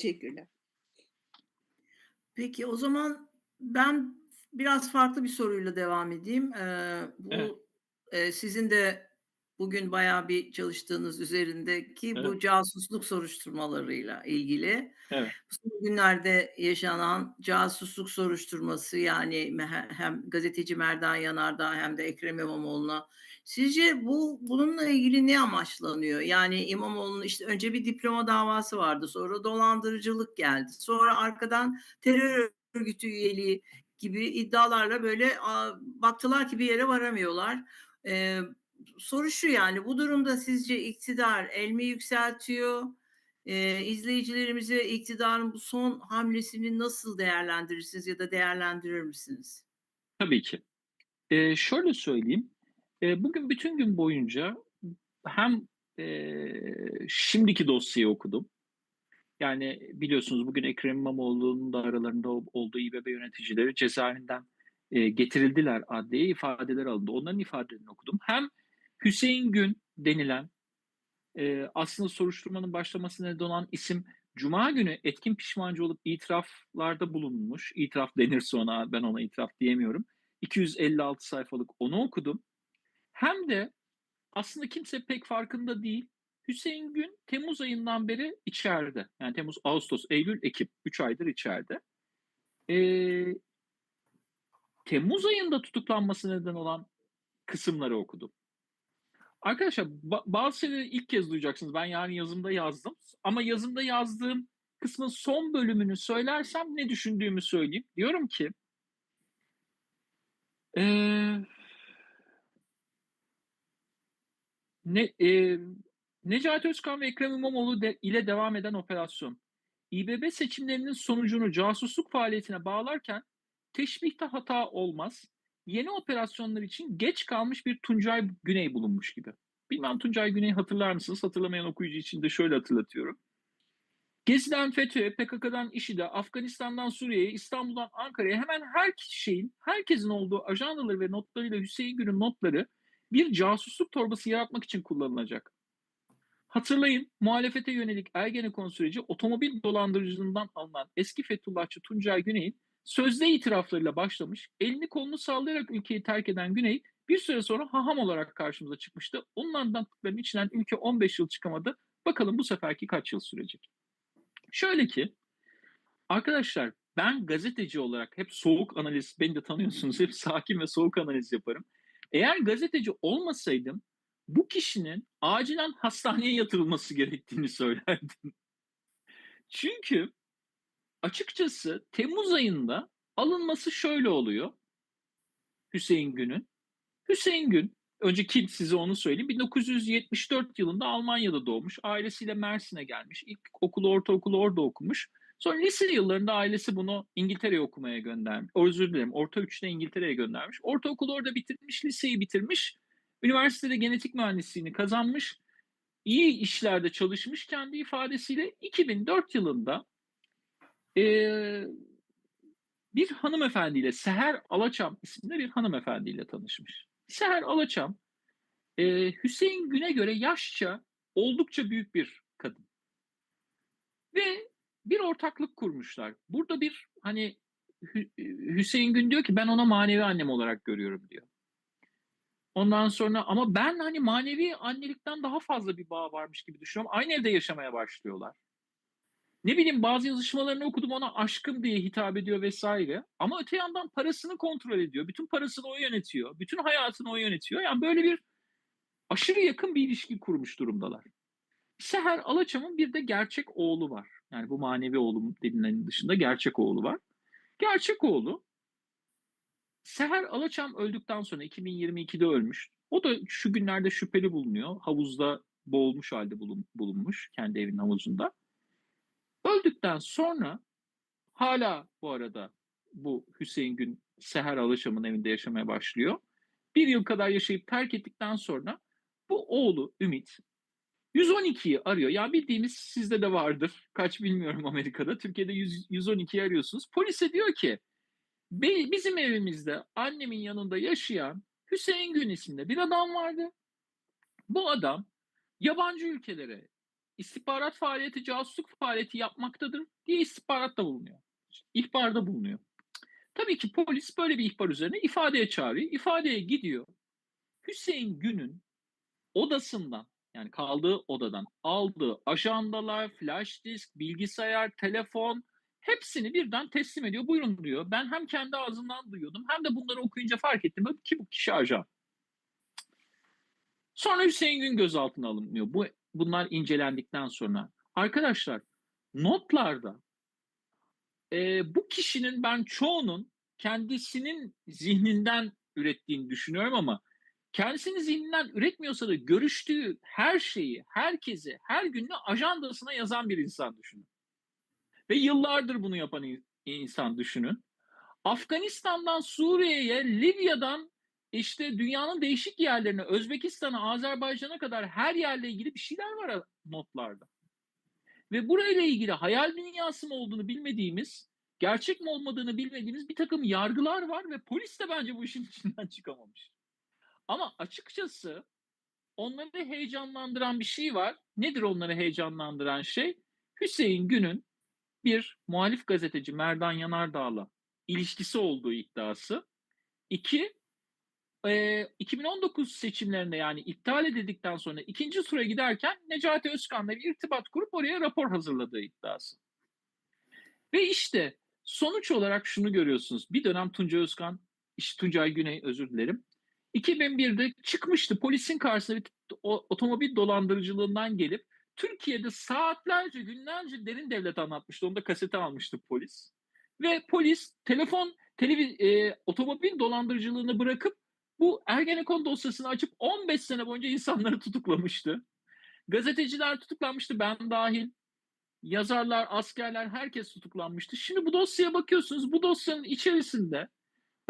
Teşekkürler. Peki o zaman ben biraz farklı bir soruyla devam edeyim. Eee, Evet. bu, eee, sizin de bugün bayağı bir çalıştığınız üzerindeki Evet. bu casusluk soruşturmalarıyla ilgili. Evet. Son günlerde yaşanan casusluk soruşturması yani hem gazeteci Merdan Yanardağ hem de Ekrem İmamoğlu'na sizce bu bununla ilgili ne amaçlanıyor? Yani İmamoğlu'nun işte önce bir diploma davası vardı, sonra dolandırıcılık geldi, sonra arkadan terör örgütü üyeliği gibi iddialarla böyle, baktılar ki bir yere varamıyorlar. Eee, soru şu yani, bu durumda sizce iktidar el mi yükseltiyor? Eee, izleyicilerimize iktidarın bu son hamlesini nasıl değerlendirirsiniz ya da değerlendirir misiniz? Tabii ki. Eee, şöyle söyleyeyim, bugün bütün gün boyunca hem, eee, şimdiki dosyayı okudum. Yani biliyorsunuz bugün Ekrem İmamoğlu'nun da aralarında ol olduğu İBB yöneticileri cezaevinden, eee, getirildiler adliyeye, ifadeleri alındı. Onların ifadelerini okudum. Hem Hüseyin Gün denilen, eee, aslında soruşturmanın başlamasına neden olan isim cuma günü etkin pişmancı olup itiraflarda bulunmuş. İtiraf denirse ona, ben ona itiraf diyemiyorum. 256 sayfalık onu okudum. Hem de aslında kimse pek farkında değil. Hüseyin Gün temmuz ayından beri içeride. Yani temmuz, ağustos, eylül, ekim 3 aydır içeride. Eee temmuz ayında tutuklanmasına neden olan kısımları okudum. Arkadaşlar ba bazı şeyleri ilk kez duyacaksınız. Ben yarın yazımda yazdım ama yazımda yazdığım kısmın son bölümünü söylersem ne düşündüğümü söyleyeyim. Diyorum ki eee ne eee, Necati Özkan ve Ekrem İmamoğlu de ile devam eden operasyon, İBB seçimlerinin sonucunu casusluk faaliyetine bağlarken teşbihte hata olmaz. Yeni operasyonlar için geç kalmış bir Tuncay Güney bulunmuş gibi. Bilmem Tuncay Güney'i hatırlar mısınız? Hatırlamayan okuyucu için de şöyle hatırlatıyorum. Gezi'den FETÖ'ye, PKK'dan IŞİD'e, Afganistan'dan Suriye'ye, İstanbul'dan Ankara'ya hemen her şeyin, herkesin olduğu ajandaları ve notlarıyla Hüseyin Gün'ün notları bir casusluk torbası yaratmak için kullanılacak. Hatırlayın, muhalefete yönelik Ergenekon süreci otomobil dolandırıcılığından alınan eski Fethullahçı Tuncay Güney'in sözde itiraflarıyla başlamış, elini kolunu sallayarak ülkeyi terk eden Güney bir süre sonra haham olarak karşımıza çıkmıştı. Onun anlattıklarının içinden ülke 15 yıl çıkamadı. Bakalım bu seferki kaç yıl sürecek? Şöyle ki, arkadaşlar ben gazeteci olarak hep soğuk analiz, beni de tanıyorsunuz, hep sakin ve soğuk analiz yaparım. Eğer gazeteci olmasaydım bu kişinin acilen hastaneye yatırılması gerektiğini söylerdim. Çünkü açıkçası temmuz ayında alınması şöyle oluyor Hüseyin Gün'ün. Hüseyin Gün, önce kim size onu söyleyeyim, 1974 yılında Almanya'da doğmuş, ailesiyle Mersin'e gelmiş, ilk okulu, ortaokulu orada okumuş. Sonra lise yıllarında ailesi bunu İngiltere'ye okumaya göndermiş. Özür dilerim, orta üçte İngiltere'ye göndermiş. Ortaokulu orada bitirmiş, liseyi bitirmiş. Üniversitede genetik mühendisliğini kazanmış. iyi işlerde çalışmış kendi ifadesiyle 2004 yılında eee, bir hanımefendiyle Seher Alaçam isimli bir hanımefendiyle tanışmış. Seher Alaçam eee, Hüseyin Gün'e göre yaşça oldukça büyük bir kadın. Ve bir ortaklık kurmuşlar. Burada bir hani Hü- Hüseyin Gün diyor ki ben ona manevi annem olarak görüyorum diyor. Ondan sonra ama ben hani manevi annelikten daha fazla bir bağ varmış gibi düşünüyorum. Aynı evde yaşamaya başlıyorlar. Ne bileyim bazı yazışmalarını okudum ona aşkım diye hitap ediyor vesaire. Ama öte yandan parasını kontrol ediyor. Bütün parasını o yönetiyor. Bütün hayatını o yönetiyor. Yani böyle bir aşırı yakın bir ilişki kurmuş durumdalar. Seher Alaçam'ın bir de gerçek oğlu var. Yani bu manevi oğlum denilenin dışında gerçek oğlu var. Gerçek oğlu Seher Alaçam öldükten sonra 2022'de ölmüş. O da şu günlerde şüpheli bulunuyor. Havuzda boğulmuş halde bulun- bulunmuş kendi evinin havuzunda. Öldükten sonra hala bu arada bu Hüseyin Gün Seher Alaçam'ın evinde yaşamaya başlıyor. Bir yıl kadar yaşayıp terk ettikten sonra bu oğlu Ümit 112'yi arıyor. Ya bildiğimiz sizde de vardır. Kaç bilmiyorum Amerika'da. Türkiye'de 100, 112'yi arıyorsunuz. Polise diyor ki "Be- bizim evimizde annemin yanında yaşayan Hüseyin Gün isimli bir adam vardı. Bu adam yabancı ülkelere istihbarat faaliyeti, casusluk faaliyeti yapmaktadır diye istihbaratta bulunuyor. İhbarda bulunuyor. Tabii ki polis böyle bir ihbar üzerine ifadeye çağırıyor. İfadeye gidiyor. Hüseyin Gün'ün odasından yani kaldığı odadan aldığı ajandalar, flash disk, bilgisayar, telefon hepsini birden teslim ediyor. Buyurun diyor. Ben hem kendi ağzından duyuyordum hem de bunları okuyunca fark ettim ki bu kişi ajan. Sonra Hüseyin Gün gözaltına alınmıyor. Bu bunlar incelendikten sonra. Arkadaşlar notlarda e, bu kişinin ben çoğunun kendisinin zihninden ürettiğini düşünüyorum ama kendisinin zihninden üretmiyorsa da görüştüğü her şeyi, herkesi, her gününü ajandasına yazan bir insan düşünün. Ve yıllardır bunu yapan in- insan düşünün. Afganistan'dan Suriye'ye, Libya'dan işte dünyanın değişik yerlerine, Özbekistan'a, Azerbaycan'a kadar her yerle ilgili bir şeyler var notlarda. Ve burayla ilgili hayal dünyası mı olduğunu bilmediğimiz, gerçek mi olmadığını bilmediğimiz bir takım yargılar var ve polis de bence bu işin içinden çıkamamış. Ama açıkçası onları heyecanlandıran bir şey var. Nedir onları heyecanlandıran şey? Hüseyin Gün'ün bir muhalif gazeteci Merdan Yanardağ'la ilişkisi olduğu iddiası. İki, e, 2019 seçimlerinde yani iptal edildikten sonra ikinci tura giderken Necati Özkan'la bir irtibat kurup oraya rapor hazırladığı iddiası. Ve işte sonuç olarak şunu görüyorsunuz. Bir dönem Tuncay Özkan, işte Tuncay Güney özür dilerim. 2001'de çıkmıştı polisin karşısına bir otomobil dolandırıcılığından gelip Türkiye'de saatlerce günlerce derin devlet anlatmıştı. Onu da kasete almıştı polis. Ve polis telefon, televiz, e, otomobil dolandırıcılığını bırakıp bu Ergenekon dosyasını açıp 15 sene boyunca insanları tutuklamıştı. Gazeteciler tutuklanmıştı ben dahil. Yazarlar, askerler herkes tutuklanmıştı. Şimdi bu dosyaya bakıyorsunuz. Bu dosyanın içerisinde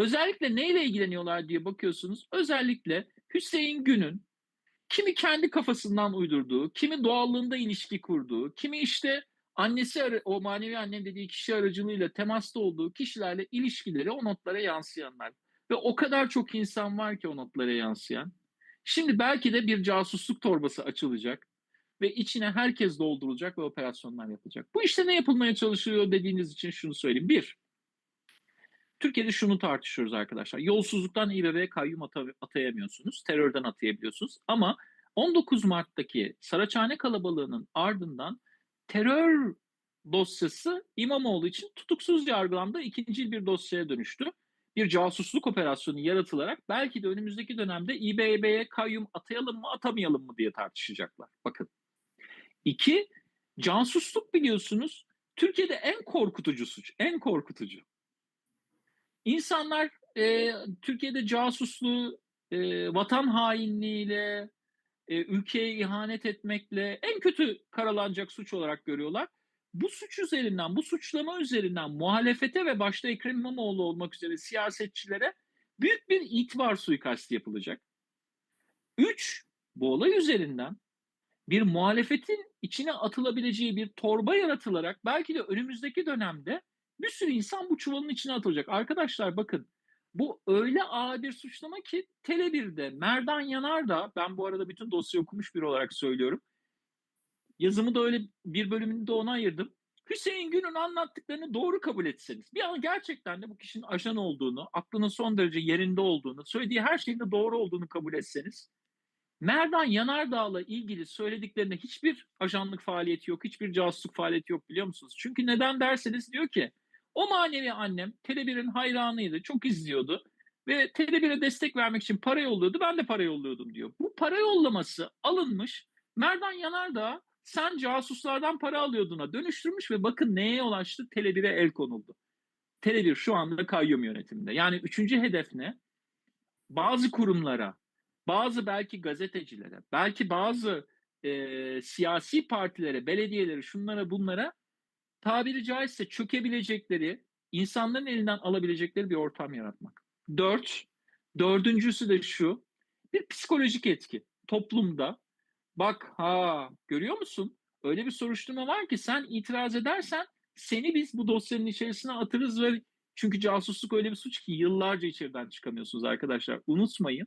özellikle neyle ilgileniyorlar diye bakıyorsunuz. Özellikle Hüseyin Gün'ün kimi kendi kafasından uydurduğu, kimi doğallığında ilişki kurduğu, kimi işte annesi o manevi annem dediği kişi aracılığıyla temasta olduğu kişilerle ilişkileri o notlara yansıyanlar. Ve o kadar çok insan var ki o notlara yansıyan. Şimdi belki de bir casusluk torbası açılacak ve içine herkes doldurulacak ve operasyonlar yapılacak. Bu işte ne yapılmaya çalışıyor dediğiniz için şunu söyleyeyim. Bir, Türkiye'de şunu tartışıyoruz arkadaşlar. Yolsuzluktan İBB'ye kayyum ata- atayamıyorsunuz. Terörden atayabiliyorsunuz. Ama 19 Mart'taki Saraçhane kalabalığının ardından terör dosyası İmamoğlu için tutuksuz yargılandı. İkinci bir dosyaya dönüştü. Bir casusluk operasyonu yaratılarak belki de önümüzdeki dönemde İBB'ye kayyum atayalım mı atamayalım mı diye tartışacaklar. Bakın. İki, casusluk biliyorsunuz Türkiye'de en korkutucu suç. En korkutucu. İnsanlar e, Türkiye'de casusluğu, e, vatan hainliğiyle, e, ülkeye ihanet etmekle en kötü karalanacak suç olarak görüyorlar. Bu suç üzerinden, bu suçlama üzerinden muhalefete ve başta Ekrem İmamoğlu olmak üzere siyasetçilere büyük bir itibar suikasti yapılacak. Üç, bu olay üzerinden bir muhalefetin içine atılabileceği bir torba yaratılarak belki de önümüzdeki dönemde bir sürü insan bu çuvalın içine atılacak. Arkadaşlar bakın bu öyle ağır bir suçlama ki Tele1'de Merdan Yanardağ ben bu arada bütün dosyayı okumuş biri olarak söylüyorum. Yazımı da öyle bir bölümünü de ona ayırdım. Hüseyin Gün'ün anlattıklarını doğru kabul etseniz, bir an gerçekten de bu kişinin ajan olduğunu, aklının son derece yerinde olduğunu, söylediği her şeyin de doğru olduğunu kabul etseniz, Merdan Yanardağ'la ilgili söylediklerinde hiçbir ajanlık faaliyeti yok, hiçbir casusluk faaliyeti yok biliyor musunuz? Çünkü neden derseniz diyor ki, o manevi annem Tele1'in hayranıydı, çok izliyordu ve Tele1'e destek vermek için para yolluyordu, ben de para yolluyordum diyor. Bu para yollaması alınmış, Merdan Yanardağ sen casuslardan para alıyorduna dönüştürmüş ve bakın neye ulaştı? Tele1'e el konuldu. Tele1 şu anda kayyum yönetiminde. Yani üçüncü hedef ne? Bazı kurumlara, bazı belki gazetecilere, belki bazı e, siyasi partilere, belediyeleri, şunlara bunlara tabiri caizse çökebilecekleri, insanların elinden alabilecekleri bir ortam yaratmak. Dört, dördüncüsü de şu, bir psikolojik etki. Toplumda bak ha görüyor musun? Öyle bir soruşturma var ki sen itiraz edersen seni biz bu dosyanın içerisine atarız ve çünkü casusluk öyle bir suç ki yıllarca içeriden çıkamıyorsunuz arkadaşlar. Unutmayın.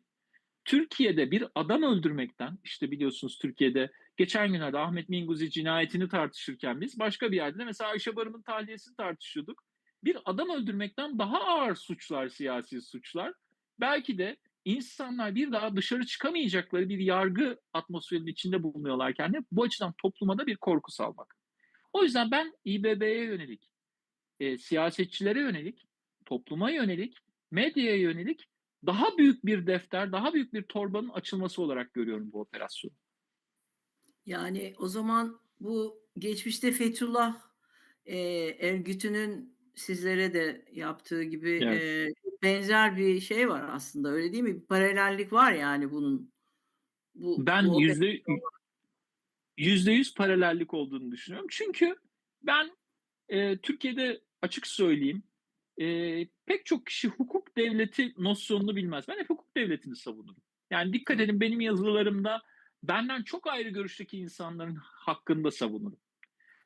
Türkiye'de bir adam öldürmekten işte biliyorsunuz Türkiye'de geçen günlerde Ahmet Minguzi cinayetini tartışırken biz başka bir yerde de mesela Ayşe Barım'ın tahliyesini tartışıyorduk. Bir adam öldürmekten daha ağır suçlar, siyasi suçlar. Belki de insanlar bir daha dışarı çıkamayacakları bir yargı atmosferinin içinde bulunuyorlarken de bu açıdan topluma da bir korku salmak. O yüzden ben İBB'ye yönelik, e, siyasetçilere yönelik, topluma yönelik, medyaya yönelik daha büyük bir defter, daha büyük bir torbanın açılması olarak görüyorum bu operasyonu. Yani o zaman bu geçmişte Fethullah, eee, örgütünün sizlere de yaptığı gibi, Evet. eee, benzer bir şey var aslında, öyle değil mi? Bir paralellik var yani bunun. Bu Ben bu yüzde operasyon y %100 paralellik olduğunu düşünüyorum. Çünkü ben, eee, Türkiye'de açık söyleyeyim, eee, pek çok kişi hukuk devleti nosyonunu bilmez. Ben hep hukuk devletini savunurum. Yani dikkat edin benim yazılarımda benden çok ayrı görüşteki insanların hakkını da savunurum.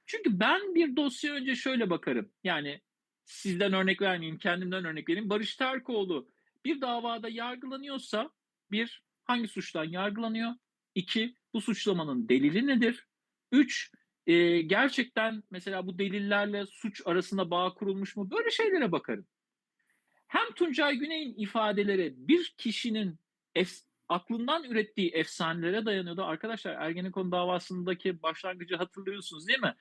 Çünkü ben bir dosyaya önce şöyle bakarım. Yani sizden örnek vermeyeyim, kendimden örnek vereyim. Barış Terkoğlu bir davada yargılanıyorsa 1 hangi suçtan yargılanıyor? 2 bu suçlamanın delili nedir? 3 eee, gerçekten mesela bu delillerle suç arasında bağ kurulmuş mu? Böyle şeylere bakarım. Hem Tuncay Güney'in ifadeleri bir kişinin aklından ürettiği efsanelere dayanıyordu. Arkadaşlar Ergenekon davasındaki başlangıcı hatırlıyorsunuz değil mi?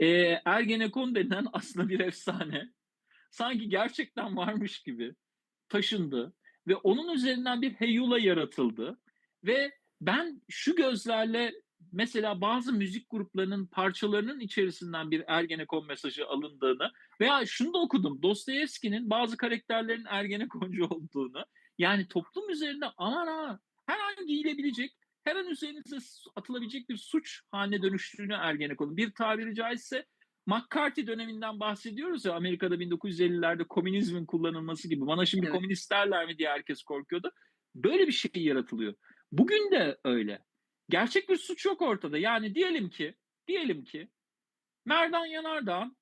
Eee, Ergenekon denilen aslında bir efsane. Sanki gerçekten varmış gibi taşındı ve onun üzerinden bir heyula yaratıldı ve ben şu gözlerle mesela bazı müzik gruplarının parçalarının içerisinden bir Ergenekon mesajı alındığını veya şunu da okudum, Dostoyevski'nin bazı karakterlerin Ergenekoncu olduğunu, yani toplum üzerinde aman ha, her an giyilebilecek, her an üzerinize atılabilecek bir suç hâline dönüştüğünü Ergenekon'un. Bir tabiri caizse McCarthy döneminden bahsediyoruz ya, Amerika'da 1950'lerde komünizmin kullanılması gibi. Bana şimdi Evet. komünist derler mi diye herkes korkuyordu. Böyle bir şey yaratılıyor. Bugün de öyle. Gerçek bir suç yok ortada. Yani diyelim ki, diyelim ki Merdan Yanardağ'ın,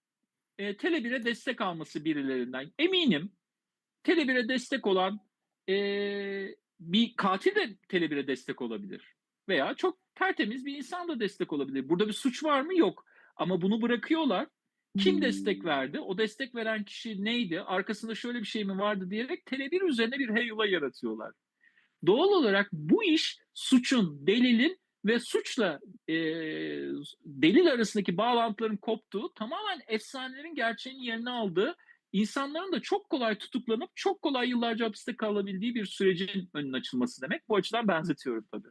eee, Tele1'e destek alması birilerinden. Eminim Tele1'e destek olan, eee, bir katil de Tele1'e destek olabilir veya çok tertemiz bir insan da destek olabilir. Burada bir suç var mı? Yok. Ama bunu bırakıyorlar. Kim destek verdi? O destek veren kişi neydi? Arkasında şöyle bir şey mi vardı diyerek Tele1 üzerine bir heyula yaratıyorlar. Doğal olarak bu iş suçun, delilin ve suçla, eee, delil arasındaki bağlantıların koptuğu, tamamen efsanelerin gerçeğin yerini aldığı, insanların da çok kolay tutuklanıp çok kolay yıllarca hapiste kalabildiği bir sürecin önünün açılması demek. Bu açıdan benzetiyorum tabii.